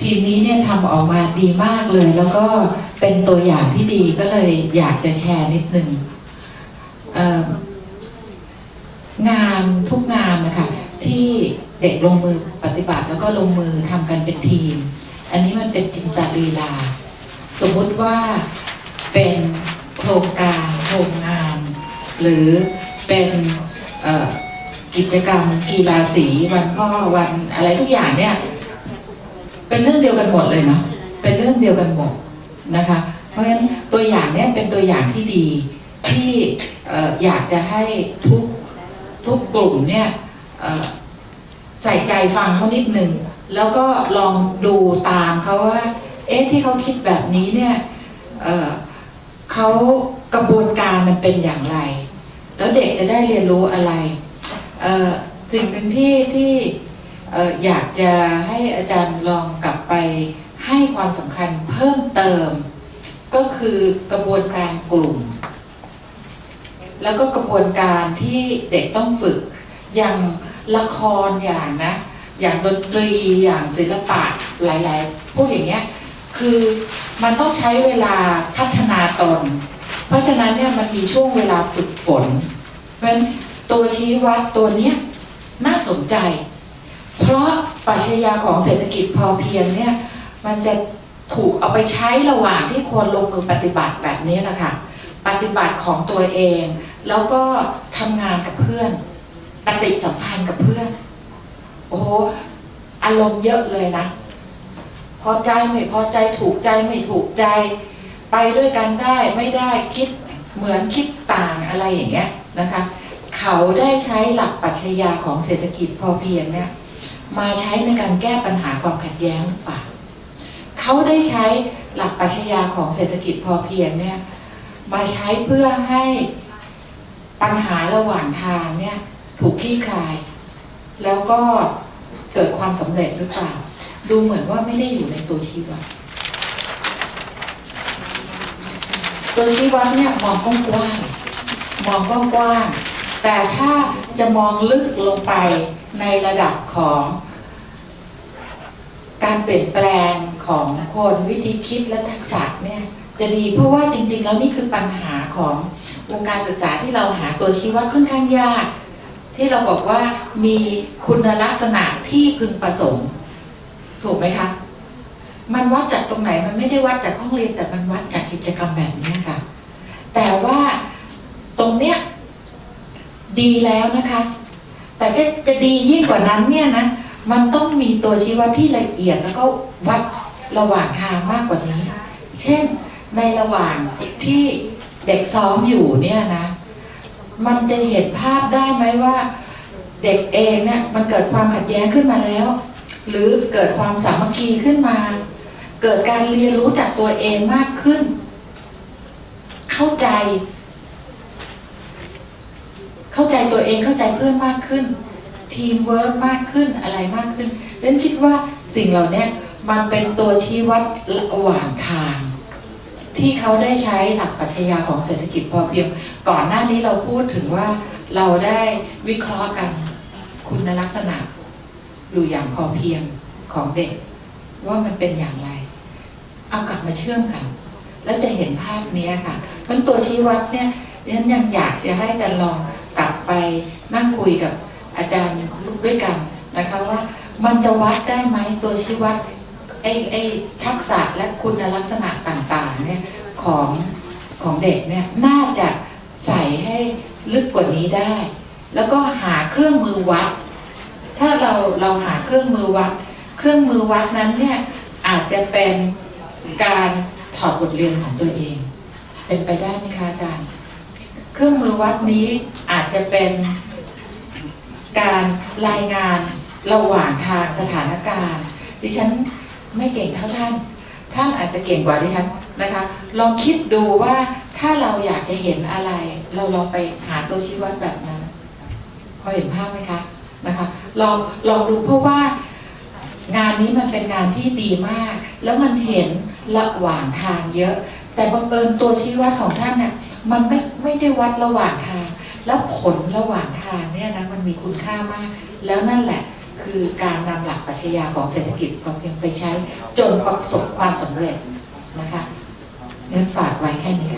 ทีมนี้เนี่ยทำออกมาดีมากเลย แล้วก็เป็นตัวอย่างที่ดีก็เลยอยากจะแชร์นิดนึงงานทุกงานนะคะที่เด็กลงมือปฏิบัติแล้วก็ลงมือทำกันเป็นทีม อันนี้มันเป็นจินตลีลา สมมุติว่าเป็นโครงการโครงงาน หรือเป็นกิจกรรมกีฬาสีวันพ่อวันอะไรทุกอย่างเนี่ย เป็นเรื่องเดียวกันหมดเลยเนาะเป็นเรื่องเดียวกันหมดนะคะ เพราะฉะนั้นตัวอย่างเนี้ยเป็นตัวอย่างที่ดีที่ออยากจะให้ทุกทุกกลุ่มเนี่ยใส่ใจฟังเขานิดนึงแล้วก็ลองดูตามเขาว่า เอ๊ะที่เขาคิดแบบนี้เนี่ยเเขากระบวนการมันเป็นอย่างไร แล้วเด็กจะได้เรียนรู้อะไรสิ่งหนึ่งที่ที่ อยากจะให้อาจารย์ลองกลับไปให้ความสำคัญเพิ่มเติม ก็คือกระบวนการกลุ่ม แล้วก็กระบวนการที่เด็กต้องฝึก อย่างละครอย่างนะ อย่างดนตรีอย่างศิลปะหลายๆพวกอย่างเงี้ยคือมันต้องใช้เวลาพัฒนาตน เพราะฉะนั้นเนี่ยมันมีช่วงเวลาฝึกฝนเพราะฉะนั้นตัวชี้วัดตัวเนี้ยน่าสนใจ เพราะปรัชญาของเศรษฐกิจพอเพียงเนี่ยมันจะถูกเอาไปใช้ระหว่างที่ควรลงมือปฏิบัติแบบนี้แหละค่ะปฏิบัติของตัวเอง แล้วก็ทำงานกับเพื่อน ปฏิสัมพันธ์กับเพื่อน โอ้โหอารมณ์เยอะเลยนะพอใจไม่พอใจถูกใจไม่ถูกใจ ไปด้วยกันได้ไม่ได้คิดเหมือนคิดต่างอะไรอย่างเงี้ยนะคะ เขาได้ใช้หลักปรัชญาของเศรษฐกิจพอเพียงเนี่ย มาใช้ในการแก้ปัญหาความขัดแย้งหรือเปล่าเขาได้ใช้หลักปรัชญาของเศรษฐกิจพอเพียงเนี่ยมาใช้เพื่อให้ปัญหาระหว่างทางเนี่ยถูกคลี่คลาย แล้วก็เกิดความสำเร็จหรือเปล่า ดูเหมือนว่าไม่ได้อยู่ในตัวชี้วัดตัวชี้วัดเนี่ยมองกว้างมองกว้างแต่ถ้าจะมองลึกลงไปในระดับของ การเปลี่ยนแปลงของคนวิธีคิดและทักษะเนี่ยจะดีเพราะว่าจริง ๆ แล้วนี่คือปัญหาของวงการศึกษาที่เราหาตัวชี้วัดค่อนข้างยาก ที่เราบอกว่ามีคุณลักษณะที่พึงประสงค์ ถูกไหมคะ มันวัดจากตรงไหนมันไม่ได้วัดจากห้องเรียนแต่มันวัดจากกิจกรรมแบบนี้ค่ะ แต่ว่าตรงเนี้ยดีแล้วนะคะ แต่จะจะดียิ่งกว่านั้นเนี่ยนะ มันต้องมีตัวชี้วัดที่ละเอียดแล้วก็วัดระหว่างทางมากกว่านี้ เช่นในระหว่างที่เด็กซ้อมอยู่เนี่ยนะ มันจะเห็นภาพได้ไหมว่า เด็กเองเนี่ยมันเกิดความขัดแย้งขึ้นมาแล้ว หรือเกิดความสามัคคีขึ้นมา เกิดการเรียนรู้จากตัวเองมากขึ้น เข้าใจ เข้าใจตัวเองเข้าใจเพื่อนมากขึ้น ทีมเวิร์กมากขึ้นอะไรมากขึ้นเล่นคิดว่าสิ่งเหล่านี้มันเป็นตัวชี้วัดระหว่างทาง ที่เขาได้ใช้หลักปรัชญาของเศรษฐกิจพอเพียงก่อนหน้านี้เราพูดถึงว่าเราได้วิเคราะห์กันคุณลักษณะอยู่อย่างพอเพียงของเด็ก ว่ามันเป็นอย่างไร เอากลับมาเชื่อมกัน แล้วจะเห็นภาพนี้ค่ะมันตัวชี้วัดเนี่ยดิฉันยังอยากจะให้อาจารย์ลองกลับไปนั่งคุยกับ อาจารย์ด้วยกันนะคะว่ามันจะวัดได้ไหมตัวชี้วัดไอ้ไอ้ทักษะและคุณลักษณะต่างๆเนี่ยของของเด็กเนี่ยน่าจะใส่ให้ลึกกว่านี้ได้ แล้วก็หาเครื่องมือวัด ถ้าเราเราหาเครื่องมือวัด เครื่องมือวัดนั้นเนี่ยอาจจะเป็นการถอดบทเรียนของตัวเอง เป็นไปได้ไหมคะอาจารย์ เครื่องมือวัดนี้อาจจะเป็น การรายงานระหว่างทางสถานการณ์ ดิฉันไม่เก่งเท่าท่าน ท่านอาจจะเก่งกว่าดิฉันนะคะ ลองคิดดูว่าถ้าเราอยากจะเห็นอะไร เราลองไปหาตัวชี้วัดแบบนั้นพอเห็นภาพไหมคะนะคะลองลองดูเพราะว่างานนี้มันเป็นงานที่ดีมาก แล้วมันเห็นระหว่างทางเยอะ แต่บังเอิญตัวชี้วัดของท่านเนี่ยมันไม่ไม่ได้วัดระหว่างทาง แล้วผลระหว่างทางเนี่ยนะมันมีคุณค่ามาก แล้วนั่นแหละคือการนำหลักปรัชญาของเศรษฐกิจพอเพียงไปใช้จนประสบความสำเร็จนะคะงั้นฝากไว้แค่นี้